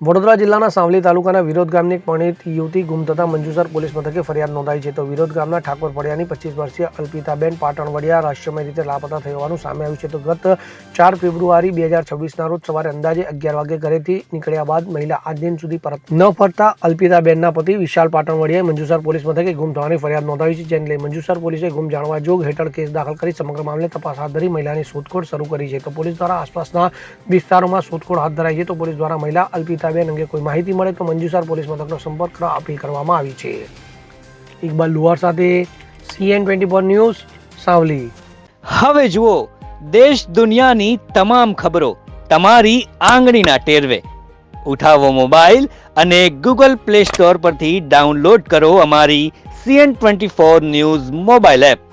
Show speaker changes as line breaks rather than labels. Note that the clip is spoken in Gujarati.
વડોદરા જિલ્લાના સાવલી તાલુકાના વિરોધ ગામની એક યુવતી ગુમ થતા મંજુસર પોલીસ મથકે ફરિયાદ નોંધાઈ છે તો વિરોધ ગામના ઠાકોર ફળિયાની પચીસ વર્ષીય અલ્પિતાબેન પાટણવડિયા રહસ્યમય રીતે લાપતા થઈ હોવાનું સામે આવ્યું છે તો ગત ચાર ફેબ્રુઆરી બે હજાર છવ્વીસના રોજ સવારે અંદાજે અગિયાર વાગે ઘરેથી નીકળ્યા બાદ મહિલા આજ દિન સુધી પરત ન ફરતા અલ્પિતાબેનના પતિ વિશાલ પાટણવડિયાએ મંજુસર પોલીસ મથકે ગુમ થવાની ફરિયાદ નોંધાવી છે, જેને લઈ મંજુસર પોલીસે ગુમ જાણવા જોગ હેઠળ કેસ દાખલ કરી સમગ્ર મામલે તપાસ હાથ ધરી મહિલાની શોધખોળ શરૂ કરી છે. તો પોલીસ દ્વારા આસપાસના વિસ્તારોમાં શોધખોળ હાથ ધરાઈ છે તો પોલીસ દ્વારા મહિલા અલ્પિતાબેન અંગે કોઈ માહિતી મળે તો મંજુસાર પોલીસ મથકનો સંપર્ક કરવા અપીલ કરવામાં આવી છે. ઇકબાલ લુહાર સાથે CN twenty four news, Savli.
હવે જુઓ, દેશ દુનિયાની તમામ ખબરો તમારી આંગળીના ટેરવે. ઉઠાવો મોબાઈલ અને ગૂગલ પ્લે સ્ટોર પરથી ડાઉનલોડ કરો અમારી CN twenty four news mobile app.